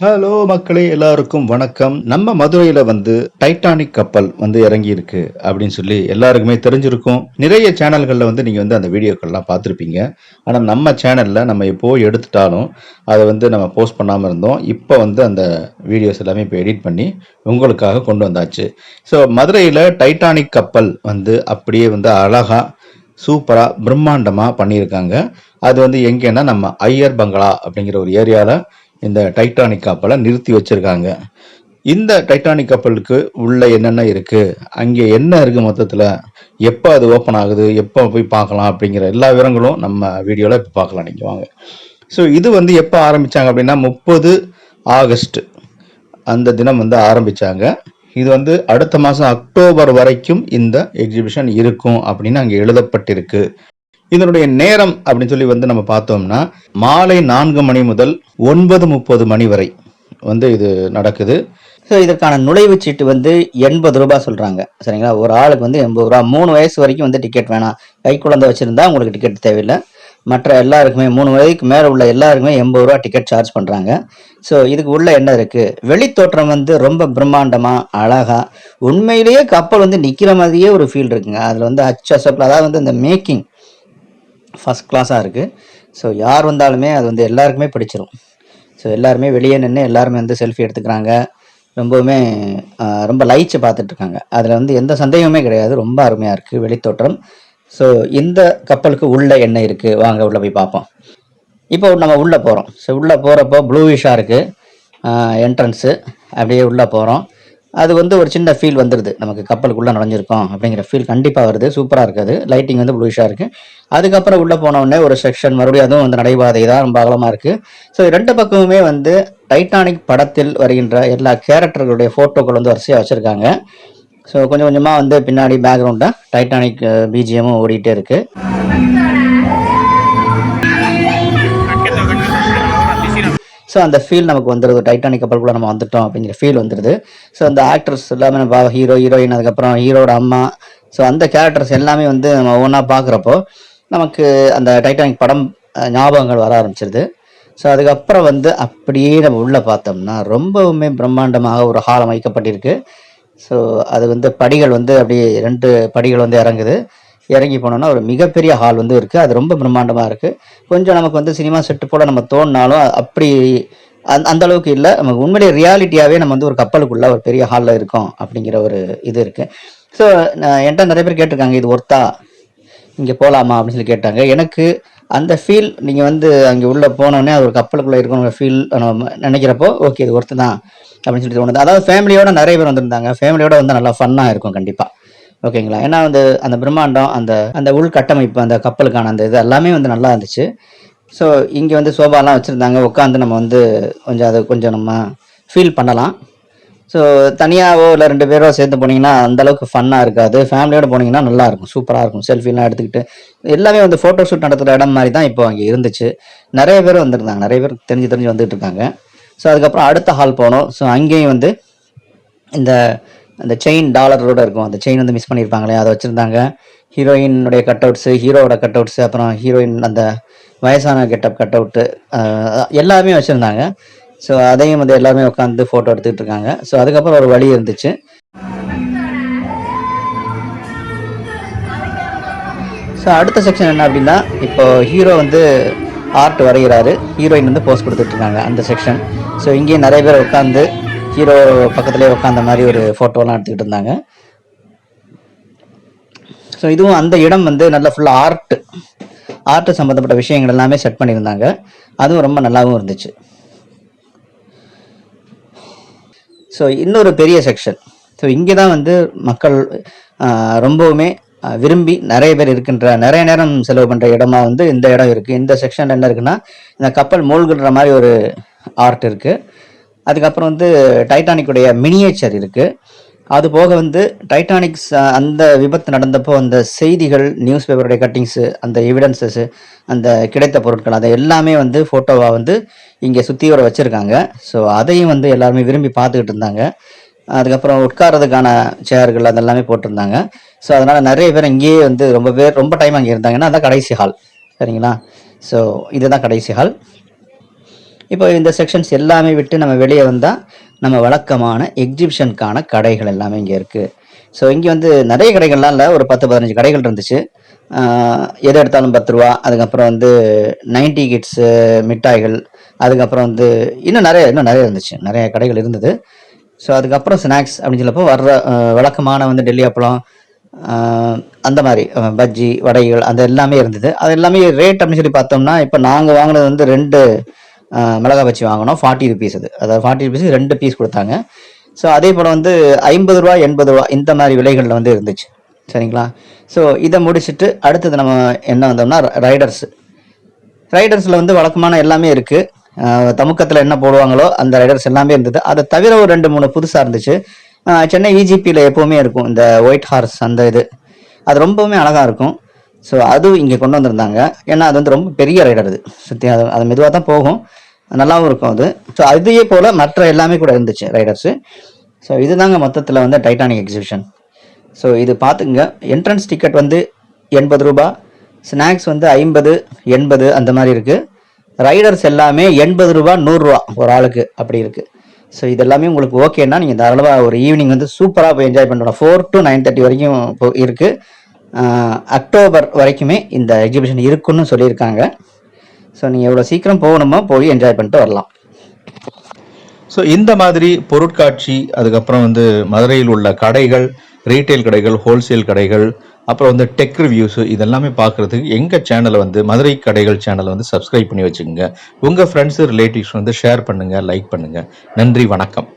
Hello மக்களே எல்லாருக்கும் வணக்கம். நம்ம மதுரையில வந்து டைட்டானிக் கப்பல் வந்து இறங்கி இருக்கு அப்படின்னு சொல்லி எல்லாருக்குமே தெரிஞ்சிருக்கும். நிறைய சேனல்கள்ல வந்து நீங்க வந்து அந்த வீடியோக்கள்லாம் பார்த்துருப்பீங்க. ஆனால் நம்ம சேனல்ல நம்ம எப்போ எடுத்துட்டாலும் அதை வந்து நம்ம போஸ்ட் பண்ணாமல் இருந்தோம். இப்போ வந்து அந்த வீடியோஸ் எல்லாமே இப்போ எடிட் பண்ணி உங்களுக்காக கொண்டு வந்தாச்சு. ஸோ மதுரையில டைட்டானிக் கப்பல் வந்து அப்படியே வந்து அழகா சூப்பராக பிரம்மாண்டமாக பண்ணியிருக்காங்க. அது வந்து எங்கேன்னா நம்ம ஐயர் பங்களா அப்படிங்கிற ஒரு ஏரியாவில் இந்த டைட்டானிக் கப்பலை நிறுத்தி வச்சிருக்காங்க. இந்த டைட்டானிக் கப்பலுக்கு உள்ள என்னென்ன இருக்கு? அங்கே என்ன இருக்கு மொத்தத்தில்? எப்போ அது ஓப்பன் ஆகுது? எப்போ போய் பார்க்கலாம் அப்படிங்கிற எல்லா விவரங்களும் நம்ம வீடியோவில் இப்போ பார்க்கலாம். நீங்கள் வாங்க. ஸோ இது வந்து எப்போ ஆரம்பிச்சாங்க அப்படின்னா முப்பது ஆகஸ்ட் அந்த தினம் வந்து ஆரம்பிச்சாங்க. இது வந்து அடுத்த மாதம் அக்டோபர் வரைக்கும் இந்த எக்ஸிபிஷன் இருக்கும் அப்படின்னு அங்கே எழுதப்பட்டிருக்கு. இதனுடைய நேரம் அப்படின்னு சொல்லி வந்து நம்ம பார்த்தோம்னா மாலை நான்கு மணி முதல் ஒன்பது முப்பது மணி வரை வந்து இது நடக்குது. ஸோ இதற்கான நுழைவுச் சீட்டு வந்து எண்பது ரூபாய் சொல்கிறாங்க சரிங்களா? ஒரு ஆளுக்கு வந்து எண்பது ரூபா மூணு வயசு வரைக்கும் வந்து டிக்கெட் வேணாம். கை குழந்தை வச்சுருந்தா உங்களுக்கு டிக்கெட் தேவையில்லை. மற்ற எல்லாருக்குமே மூணு வயதுக்கு மேலே உள்ள எல்லாருக்குமே எண்பது ரூபா டிக்கெட் சார்ஜ் பண்ணுறாங்க ஸோ இதுக்கு உள்ள என்ன இருக்குது வெளித்தோற்றம் வந்து ரொம்ப பிரம்மாண்டமாக அழகாக உண்மையிலேயே கப்பல் வந்து நிற்கிற மாதிரியே ஒரு ஃபீல் இருக்குங்க. அதில் வந்து அச்சப்பில் அதாவது வந்து இந்த மேக்கிங் ஃபஸ்ட் கிளாஸாக இருக்குது ஸோ யார் வந்தாலுமே அது வந்து எல்லாருக்குமே பிடிச்சிரும். ஸோ எல்லாருமே வெளியே நின்று எல்லாருமே வந்து செல்ஃபி எடுத்துக்கிறாங்க. ரொம்பவுமே ரொம்ப லைச்சு பார்த்துட்ருக்காங்க அதில் வந்து எந்த சந்தேகமே கிடையாது. ரொம்ப அருமையாக இருக்குது வெளித்தோற்றம். ஸோ இந்த கப்பலுக்கு உள்ளே என்ன இருக்குது வாங்க உள்ளே போய் பார்ப்போம். இப்போ நம்ம உள்ளே போகிறோம் ஸோ உள்ளே போகிறப்போ ப்ளூவிஷாக இருக்குது என்ட்ரன்ஸு அப்படியே உள்ளே போகிறோம் அது வந்து ஒரு சின்ன ஃபீல் வந்துடுது நமக்கு கப்பலுக்குள்ளே நுழைஞ்சிருக்கோம் அப்படிங்கிற ஃபீல் கண்டிப்பாக வருது. சூப்பராக இருக்குது. லைட்டிங் வந்து ப்ளூஷாக இருக்குது அதுக்கப்புறம் உள்ளே போன ஒரு செக்ஷன் மறுபடியும் அதுவும் வந்து நடைபாதை. தான் ரொம்ப அகலமாக இருக்குது ஸோ ரெண்டு பக்கமுமே வந்து டைட்டானிக் படத்தில் வருகின்ற எல்லா கேரக்டர்களுடைய ஃபோட்டோக்கள் வந்து வரிசையாக வச்சுருக்காங்க. ஸோ கொஞ்சம் கொஞ்சமாக வந்து பின்னாடி பேக்ரவுண்டாக டைட்டானிக் பிஜிஎமும் ஓடிட்டே இருக்குது ஸோ அந்த ஃபீல் நமக்கு வந்துடுது டைட்டானிக் கப்பலுக்குள்ள நம்ம வந்துட்டோம் அப்படிங்கிற ஃபீல் வந்துடுது ஸோ அந்த ஆக்டர்ஸ் எல்லாமே நம்ம ஹீரோ ஹீரோயின் அதுக்கப்புறம் ஹீரோட அம்மா. ஸோ அந்த கேரக்டர்ஸ் எல்லாமே வந்து நம்ம ஒவ்வொன்றா பார்க்குறப்போ நமக்கு அந்த டைட்டானிக் படம் ஞாபகங்கள் வர ஆரம்பிச்சிருது. ஸோ அதுக்கப்புறம் வந்து அப்படியே நம்ம உள்ளே பார்த்தோம்னா ரொம்பவுமே பிரம்மாண்டமாக ஒரு ஹாலம் வைக்கப்பட்டிருக்கு ஸோ அது வந்து படிகள் வந்து அப்படியே ரெண்டு படிகள் வந்து இறங்குது. இறங்கி போனோம்னா ஒரு மிகப்பெரிய ஹால் வந்து இருக்குது அது ரொம்ப பிரம்மாண்டமாக இருக்குது கொஞ்சம் நமக்கு வந்து சினிமா செட்டு போல் நம்ம தோணினாலும் அப்படி அந் அந்த அளவுக்கு இல்லை. நமக்கு உண்மையிலே ரியாலிட்டியாகவே நம்ம வந்து ஒரு கப்பலுக்குள்ளே ஒரு பெரிய ஹாலில் இருக்கோம் அப்படிங்கிற ஒரு இது இருக்குது ஸோ என்கிட்ட நிறைய பேர் கேட்டிருக்காங்க இது ஒர்த்தா இங்கே போகலாமா அப்படின்னு சொல்லி கேட்டாங்க. எனக்கு அந்த ஃபீல் நீங்கள் வந்து அங்கே உள்ளே போனோடனே அது ஒரு கப்பலுக்குள்ளே இருக்கணுங்கிற ஃபீல் நினைக்கிறப்போ ஓகே இது ஒர்த்து தான் அப்படின்னு சொல்லி தோணுது. அதாவது ஃபேமிலியோட நிறைய பேர் வந்திருந்தாங்க. ஃபேமிலியோட வந்து நல்லா ஃபன்னாக இருக்கும் கண்டிப்பாக ஓகேங்களா? ஏன்னா வந்து அந்த பிரம்மாண்டம் அந்த அந்த உள்கட்டமைப்பு அந்த கப்பலுக்கான அந்த இது எல்லாமே வந்து நல்லா இருந்துச்சு. ஸோ இங்கே வந்து சோபாலாம் வச்சுருந்தாங்க. உட்காந்து நம்ம வந்து கொஞ்சம் அதை கொஞ்சம் நம்ம ஃபீல் பண்ணலாம். ஸோ தனியாகவோ இல்லை ரெண்டு பேரோ சேர்ந்து போனீங்கன்னா அந்தளவுக்கு ஃபன்னாக இருக்காது. ஃபேமிலியோடு போனீங்கன்னா நல்லாயிருக்கும் சூப்பராக இருக்கும். செல்ஃபிலாம் எடுத்துக்கிட்டு. எல்லாமே வந்து ஃபோட்டோ ஷூட் நடத்துகிற இடம் மாதிரி தான் இப்போ அங்கே இருந்துச்சு. நிறைய பேர் வந்திருந்தாங்க. நிறைய பேர் தெரிஞ்சு தெரிஞ்சு வந்துட்டு இருக்காங்க. ஸோ அதுக்கப்புறம் அடுத்த ஹால் போனோம். ஸோ அங்கேயும் வந்து இந்த அந்த செயின் டாலரோட இருக்கும். அந்த செயின் வந்து மிஸ் பண்ணியிருப்பாங்களே அதை வச்சுருந்தாங்க. ஹீரோயினுடைய கட் அவுட்ஸு ஹீரோவோட கட் அவுட்ஸு அப்புறம் ஹீரோயின் அந்த வயசான கெட்டப் கட் அவுட்டு எல்லாமே வச்சுருந்தாங்க. ஸோ அதையும் வந்து எல்லாருமே உட்காந்து ஃபோட்டோ எடுத்துக்கிட்டு இருக்காங்க. ஸோ அதுக்கப்புறம் ஒரு வழி இருந்துச்சு. ஸோ அடுத்த செக்ஷன் என்ன அப்படின்னா இப்போ ஹீரோ வந்து ஆர்ட் வரைகிறாரு. ஹீரோயின் வந்து போஸ்ட் கொடுத்துட்ருக்காங்க அந்த செக்ஷன் ஸோ இங்கேயும் நிறைய பேர் உட்காந்து ஹீரோ பக்கத்துலேயே உட்காந்த மாதிரி ஒரு ஃபோட்டோலாம் எடுத்துக்கிட்டு இருந்தாங்க. ஸோ இதுவும் அந்த இடம் வந்து நல்ல ஃபுல்லாக ஆர்ட் ஆர்ட் சம்மந்தப்பட்ட விஷயங்கள் எல்லாமே செட் பண்ணியிருந்தாங்க. அதுவும் ரொம்ப நல்லாவும் இருந்துச்சு. ஸோ இன்னொரு பெரிய செக்ஷன் ஸோ இங்கே தான் வந்து மக்கள் ரொம்பவுமே விரும்பி நிறைய பேர் இருக்கின்ற நிறைய நேரம் செலவு பண்ணுற இடமா வந்து இந்த இடம் இருக்குது இந்த செக்ஷனில் என்ன இருக்குன்னா இந்த கப்பல் மூழ்கின்ற மாதிரி ஒரு ஆர்ட் இருக்குது அதுக்கப்புறம் வந்து டைட்டானிக்குடைய மினியேச்சர் இருக்குது அது போக வந்து டைட்டானிக்ஸ் அந்த விபத்து நடந்தப்போ அந்த செய்திகள் நியூஸ் பேப்பருடைய கட்டிங்ஸு அந்த எவிடன்சஸ்ஸு அந்த கிடைத்த பொருட்கள் அதை எல்லாமே வந்து ஃபோட்டோவாக வந்து இங்கே சுற்றி வர வச்சுருக்காங்க. ஸோ அதையும் வந்து எல்லாருமே விரும்பி பார்த்துக்கிட்டு இருந்தாங்க. அதுக்கப்புறம் உட்காரதுக்கான சேர்கள் அதெல்லாமே போட்டிருந்தாங்க. ஸோ அதனால் நிறைய பேர் இங்கேயே வந்து ரொம்ப பேர் ரொம்ப டைம் அங்கே இருந்தாங்கன்னா அதான் கடைசி ஹால் சரிங்களா? ஸோ இதுதான் கடைசி ஹால் இப்போ இந்த செக்ஷன்ஸ் எல்லாமே விட்டு நம்ம வெளியே வந்தால் நம்ம வழக்கமான எக்ஸிபிஷனுக்கான கடைகள் எல்லாமே இங்கே இருக்குது ஸோ இங்கே வந்து நிறைய கடைகள்லாம் இல்லை. ஒரு பத்து பதினஞ்சு கடைகள் இருந்துச்சு. எதை எடுத்தாலும் பத்து ரூபா. அதுக்கப்புறம் வந்து நைன்டி கிட்ஸு மிட்டாய்கள். அதுக்கப்புறம் வந்து இன்னும் நிறைய இன்னும் நிறைய இருந்துச்சு. நிறைய கடைகள் இருந்தது. ஸோ அதுக்கப்புறம் ஸ்நாக்ஸ் அப்படின்னு சொல்லப்போ வர்ற வழக்கமான வந்து டெல்லி அப்பளம் அந்த மாதிரி பஜ்ஜி வடைகள் அது எல்லாமே இருந்தது. அது எல்லாமே ரேட் அப்படின்னு சொல்லி பார்த்தோம்னா இப்போ நாங்கள் வாங்கினது வந்து ரெண்டு மிளகா பச்சி வாங்கினோம் ஃபார்ட்டி ருபீஸ் அது. அதாவது ஃபார்ட்டி ருபீஸ் ரெண்டு பீஸ் கொடுத்தாங்க. ஸோ அதே போல் வந்து ஐம்பது ரூபா எண்பது ரூபா இந்த மாதிரி விலைகளில் வந்து இருந்துச்சு. சரிங்களா? ஸோ இதை முடிச்சுட்டு அடுத்தது நம்ம என்ன வந்தோம்னா ரைடர்ஸ் ரைடர்ஸில் வந்து வழக்கமான எல்லாமே இருக்குது தமுக்கத்தில் என்ன போடுவாங்களோ அந்த ரைடர்ஸ் எல்லாமே இருந்தது. அதை தவிர ஒரு ரெண்டு மூணு புதுசாக இருந்துச்சு. சென்னை இஜிபியில் எப்போவுமே இருக்கும் இந்த ஒயிட் ஹார்ஸ் அந்த இது. அது ரொம்பவுமே அழகாக இருக்கும். ஸோ அதுவும் இங்கே கொண்டு வந்திருந்தாங்க. ஏன்னா அது வந்து ரொம்ப பெரிய ரைடர் அது. சுற்றி அது அது மெதுவாக தான் போகும். நல்லாவும் இருக்கும் அது. ஸோ அதையே போல் மற்ற எல்லாமே கூட இருந்துச்சு ரைடர்ஸு ஸோ இதுதாங்க மொத்தத்தில் வந்து டைட்டானிக் எக்ஸிபிஷன் ஸோ இது பார்த்துங்க என்ட்ரன்ஸ் டிக்கெட் வந்து எண்பது ரூபா. ஸ்நாக்ஸ் வந்து ஐம்பது எண்பது அந்த மாதிரி இருக்குது ரைடர்ஸ் எல்லாமே எண்பது ரூபா நூறுரூவா ஒரு ஆளுக்கு அப்படி இருக்குது ஸோ இது எல்லாமே உங்களுக்கு ஓகேன்னா நீங்கள் தாராளமாக ஒரு ஈவினிங் வந்து சூப்பராக போய் என்ஜாய் பண்ணலாம் ஃபோர் டு நைன் தேர்ட்டி வரைக்கும் இருக்குது அக்டோபர் வரைக்குமே இந்த எக்ஸிபிஷன் இருக்குன்னு சொல்லியிருக்காங்க. ஸோ நீங்கள் எவ்வளோ சீக்கிரம் போகணுமோ போய் என்ஜாய் பண்ணிட்டு வரலாம். ஸோ இந்த மாதிரி பொருட்காட்சி அதுக்கப்புறம் வந்து மதுரையில் உள்ள கடைகள் ரீட்டைல் கடைகள் ஹோல்சேல் கடைகள் அப்புறம் வந்து டெக் ரிவ்யூஸு இதெல்லாமே பார்க்குறதுக்கு எங்கள் சேனலை வந்து மதுரை கடைகள் சேனலை வந்து சப்ஸ்கிரைப் பண்ணி வச்சுக்கோங்க. உங்கள் ஃப்ரெண்ட்ஸு ரிலேட்டிவ்ஸ் வந்து ஷேர் பண்ணுங்கள் லைக் பண்ணுங்கள் நன்றி வணக்கம்.